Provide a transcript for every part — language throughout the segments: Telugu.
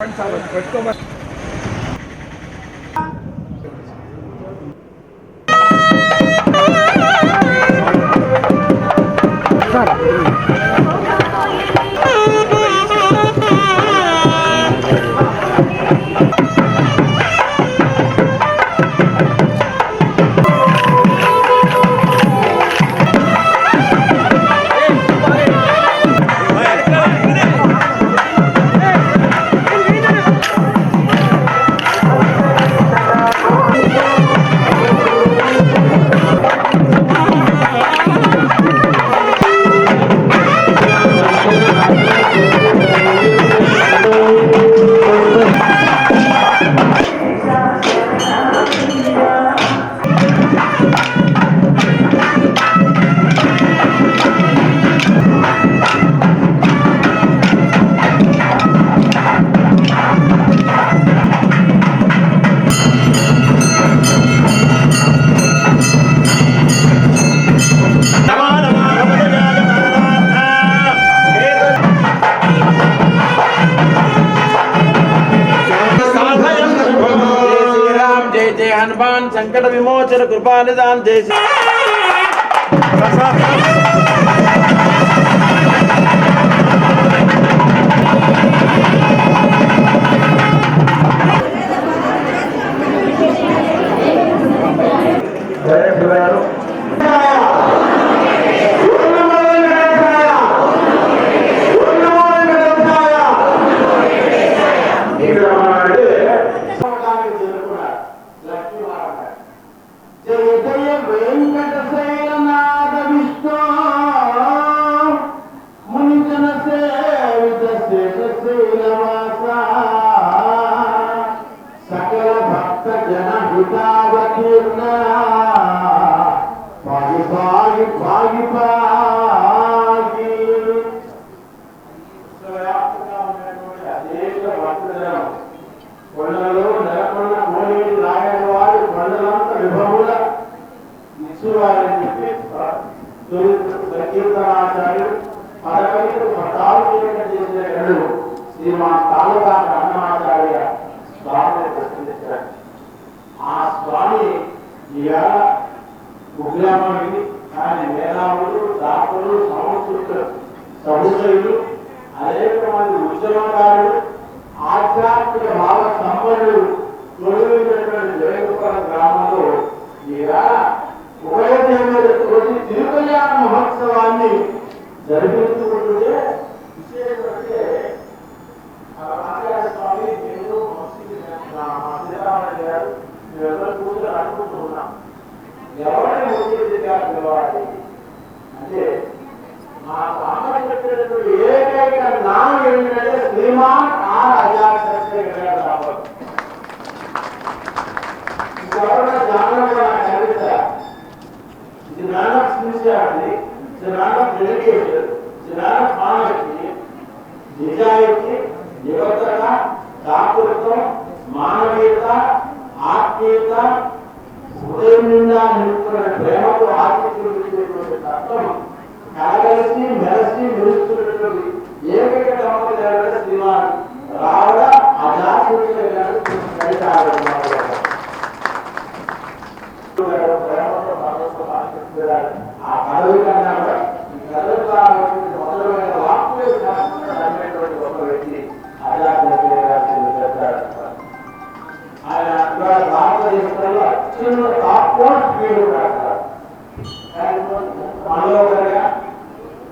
పెట్టుకోమని जय వెంకట విమోచన కృపానిదానం చేసి కీర్తనాచార్యుడు పదవికి పట్టాభిషేకం చేసిన గడు శ్రీమాన్ తాలూకా అన్నమాచార్య స్వామిని ఆ స్వామి ఇవాళ ఉగ్రామని ఆయన మేధావులు దాతలు సంస్కృతులు సముద్రులు అనేక మంది ఉద్యమకారులు ఆధ్యాత్మిక భావ సంపన్నులు తొలగినటువంటి జయగోపాల గ్రామంలో ఉభయ దేవుడు జరిపించుకుంటుంటే విశేషం అంటే స్వామి నేను మసీదు గారు మేమెవరు ఎవరిని ముఖ్యమంత్రిగా పిలవాలి? అంటే మా సామాన్య చెప్పినటువంటి ఏకైక నామం ఏంటంటే శ్రీమాన్ ఆర్ అజార్ రావాలి. ఇంకెవరైనా కూడా ఇది ఇది నాన్న డెడికేషన్ ఇది నాన్న మానవతి నిజాయితీ నిబద్ధత దాతృత్వం మానవీయత ఆత్మీయత హృదయం నిండా నిలుపుకున్న ప్రేమతో ఆతిథ్యం ఇచ్చేటువంటి తత్వం కలగలిసి మెలసి నిలుస్తున్నటువంటి ఏకైక దంపతులు ఎవరైనా శ్రీమాన్ రావడ అజాతీయ గారు ఆ పదవి కన్నా కూడా ఈ పదవి ద్వారా వచ్చిన మొదలైన ఒక వ్యక్తి అజాతీయ చెప్తాడు ఆయన ఇవాళ భారతదేశంలో టాప్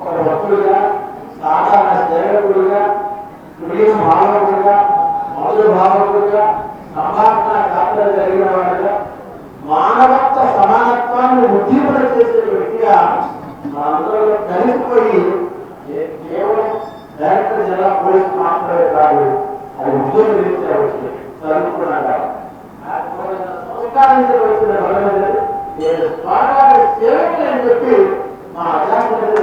ఒక సాధారణ మధుర భావకుడిగా సంభాషణ యాత్ర జరిగిన వాడిగా మానవత్వ సమానత్వాన్ని ఉద్దీపన చేసే వ్యక్తిగా మనందరూ కలిసిపోయి కేవలం డైరెక్టర్ జిల్లా పోలీస్ మాత్రమే కాదు అది ఉద్యోగం రీత్యా వచ్చి చదువుకున్నాగా సంస్కారించవలసిన నేను స్వామివారి సేవకులు అని చెప్పి మా అధ్యాపకులు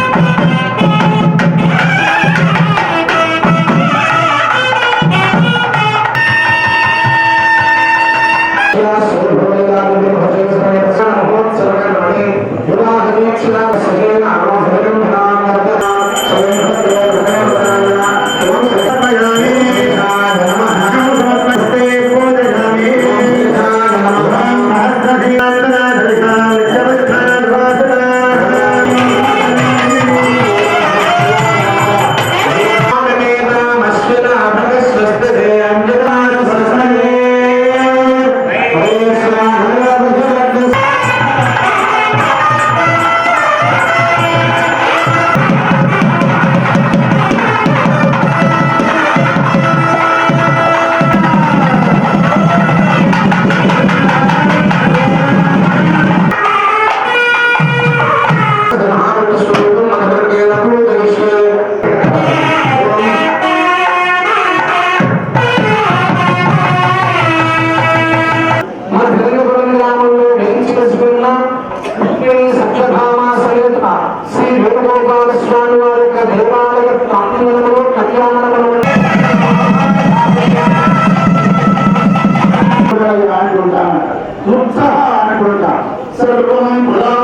கொண்டார் சிறப்பும் புலா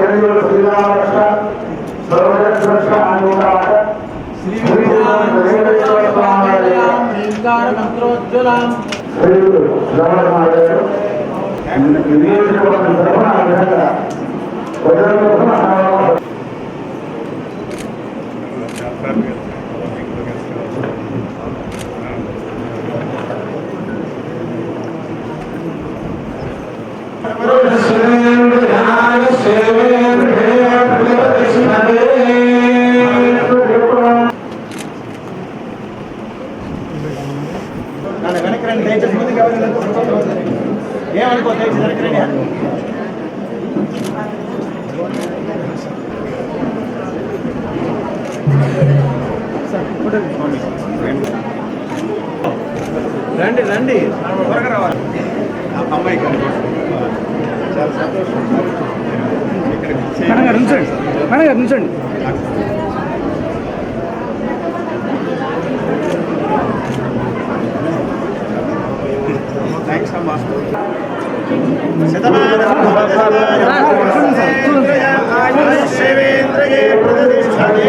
ಜನಗಳು ಸಂವಿಧಾನರಕ್ಷ ಸರ್ವಜನ ಸುರಕ್ಷಾ ಅನುದಾನ మేడం గారు నిల్చోండి. మేడం గారు నిల్చోండి. శివేంద్రయే ప్రతిష్టతే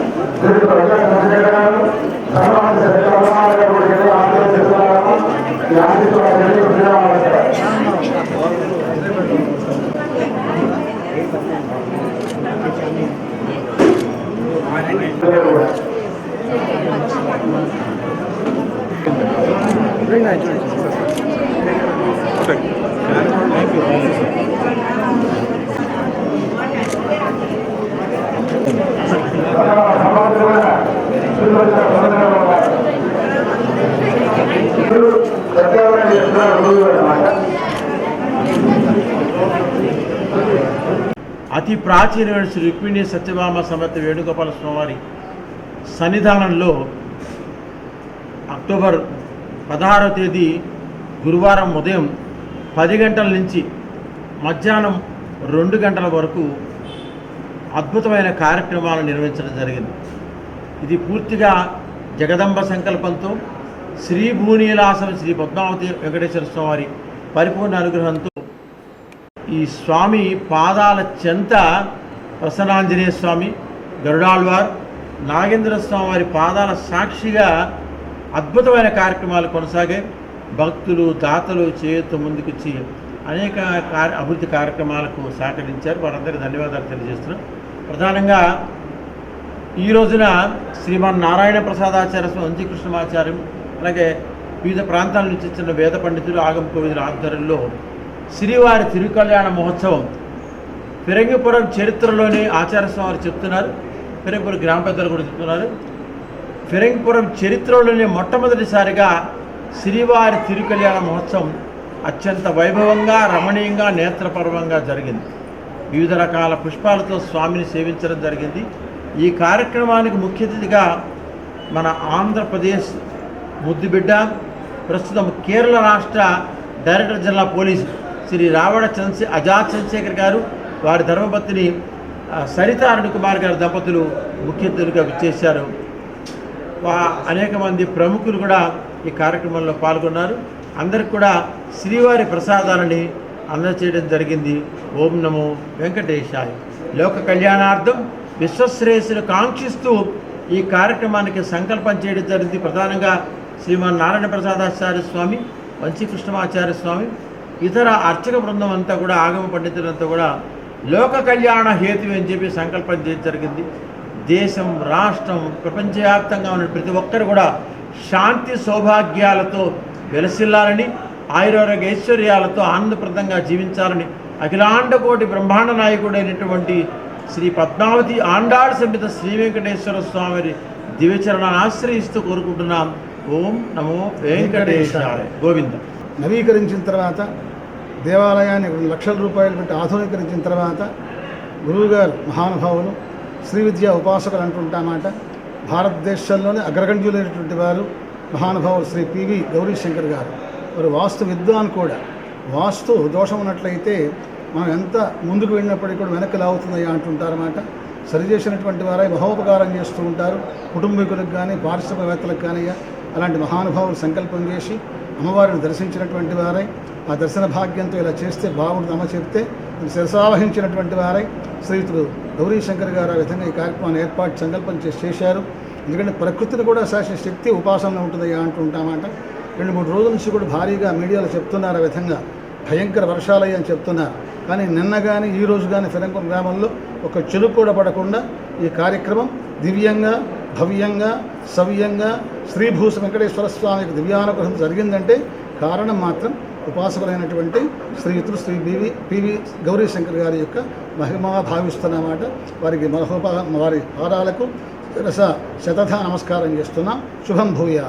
అతి ప్రాచీనమైన శ్రీ రుక్మిణి సత్యభామ సమేత వేణుగోపాల స్వామివారి సన్నిధానంలో అక్టోబర్ పదహారవ తేదీ గురువారం ఉదయం పది గంటల నుంచి మధ్యాహ్నం రెండు గంటల వరకు అద్భుతమైన కార్యక్రమాలు నిర్వహించడం జరిగింది. ఇది పూర్తిగా జగదంబ సంకల్పంతో శ్రీ భూనీలాసం శ్రీ పద్మావతి వెంకటేశ్వర స్వామి పరిపూర్ణ అనుగ్రహంతో ఈ స్వామి పాదాల చెంత ప్రసన్నాంజనేయ స్వామి గరుడాళ్వార్ నాగేంద్ర స్వామి వారి పాదాల సాక్షిగా అద్భుతమైన కార్యక్రమాలు కొనసాగాయి. భక్తులు దాతలు చేయుతూ ముందుకొచ్చి అనేక కార్య అభివృద్ధి కార్యక్రమాలకు సహకరించారు. వారందరికీ ధన్యవాదాలు తెలియజేస్తున్నాం. ప్రధానంగా ఈ రోజున శ్రీమన్ నారాయణ ప్రసాదాచార్య స్వామి వంశీకృష్ణమాచార్యం అలాగే వివిధ ప్రాంతాల నుంచి వచ్చిన వేద పండితులు ఆగమ కోవిదుల ఆధ్వర్యంలో శ్రీవారి తిరుకల్యాణ మహోత్సవం ఫిరంగిపురం చరిత్రలోనే ఆచార్యస్వామి వారు చెప్తున్నారు. ఫిరంగిపురం గ్రామ పెద్దలు కూడా చెప్తున్నారు. ఫిరంగిపురం చరిత్రలోనే మొట్టమొదటిసారిగా శ్రీవారి తిరుకల్యాణ మహోత్సవం అత్యంత వైభవంగా రమణీయంగా నేత్రపర్వంగా జరిగింది. వివిధ రకాల పుష్పాలతో స్వామిని సేవించడం జరిగింది. ఈ కార్యక్రమానికి ముఖ్య అతిథిగా మన ఆంధ్రప్రదేశ్ ముద్దుబిడ్డ ప్రస్తుతం కేరళ రాష్ట్ర director general police Shri Ravana Chandra Azad Chandrashekhar garu వారి ధర్మపత్ని సరిత అరుణ్ కుమార్ గారి దంపతులు ముఖ్య అతిథులుగా విచ్చేశారు. అనేక మంది ప్రముఖులు కూడా ఈ కార్యక్రమంలో పాల్గొన్నారు. అందరికి కూడా శ్రీవారి ప్రసాదాలని అందచేయడం జరిగింది. ఓం నమో వెంకటేశాయ. లోక కళ్యాణార్థం విశ్వశ్రేయస్సును కాంక్షిస్తూ ఈ కార్యక్రమానికి సంకల్పం చేయడం జరిగింది. ప్రధానంగా శ్రీమాన్ నారాయణ ప్రసాదాచార్య స్వామి వంశీకృష్ణమాచార్య స్వామి ఇతర అర్చక బృందం అంతా కూడా ఆగమ పండితులంతా కూడా లోక కళ్యాణ హేతు అని చెప్పి సంకల్పం చేయడం జరిగింది. దేశం రాష్ట్రం ప్రపంచవ్యాప్తంగా ఉన్న ప్రతి ఒక్కరు కూడా శాంతి సౌభాగ్యాలతో వెలసిల్లాలని ఆయురారోగ్య ఐశ్వర్యాలతో ఆనందప్రదంగా జీవించాలని అఖిలాండ కోటి బ్రహ్మాండ నాయకుడైనటువంటి శ్రీ పద్మావతి ఆండాళ్ సమేత శ్రీ వెంకటేశ్వర స్వామి దివ్యచరణాన్ని ఆశ్రయిస్తూ కోరుకుంటున్నాం. ఓం నమో వెంకటేశ్వర గోవింద. నవీకరించిన తర్వాత దేవాలయాన్ని రెండు లక్షల రూపాయలు పెట్టి ఆధునీకరించిన తర్వాత గురువుగారు మహానుభావులు శ్రీ విద్యా ఉపాసకులు అంటుంటామాట భారతదేశంలోనే అగ్రగణ్యులైనటువంటి వారు మహానుభావులు శ్రీ పివి గౌరీశంకర్ గారు. మరి వాస్తు విద్వాన్ కూడా. వాస్తు దోషం ఉన్నట్లయితే మనం ఎంత ముందుకు వెళ్ళినప్పటికీ కూడా వెనక్కి లాగుతుందయ్యా అంటుంటారన్నమాట సరిచేసినటువంటి వారై మహోపకారం చేస్తూ ఉంటారు. కుటుంబీకులకు కానీ పారిశ్రామికవేత్తలకు కానీ అలాంటి మహానుభావులు సంకల్పం చేసి అమ్మవారిని దర్శించినటువంటి వారై ఆ దర్శన భాగ్యంతో ఇలా చేస్తే బాగుంటుంది అమ్మ చెప్తే శిరసావహించినటువంటి వారై శ్రీయుతుడు గౌరీశంకర్ గారు ఆ విధంగా ఈ కార్యక్రమాన్ని ఏర్పాటు సంకల్పం చేసి చేశారు. ఎందుకంటే ప్రకృతిని కూడా శాసన శక్తి ఉపాసనలో ఉంటుందయ్యా అంటూ ఉంటామాట రెండు మూడు రోజుల నుంచి కూడా భారీగా మీడియాలో చెప్తున్నారు ఆ విధంగా. భయంకర వర్షాలయ్య అని చెప్తున్నారు. కానీ నిన్న కానీ ఈ రోజు కానీ ఫిరంకుం గ్రామంలో ఒక చెరుకు కూడా పడకుండా ఈ కార్యక్రమం దివ్యంగా భవ్యంగా సవ్యంగా శ్రీభూష వెంకటేశ్వర స్వామికి దివ్యానుగ్రహం జరిగిందంటే కారణం మాత్రం ఉపాసకులైనటువంటి శ్రీయుతులు Shri B V P V Gaurishankar గారి యొక్క మహిమగా భావిస్తున్నమాట వారికి మహోపా వారి పాదాలకు రస శతథ నమస్కారం చేస్తున్నాం. శుభం భూయా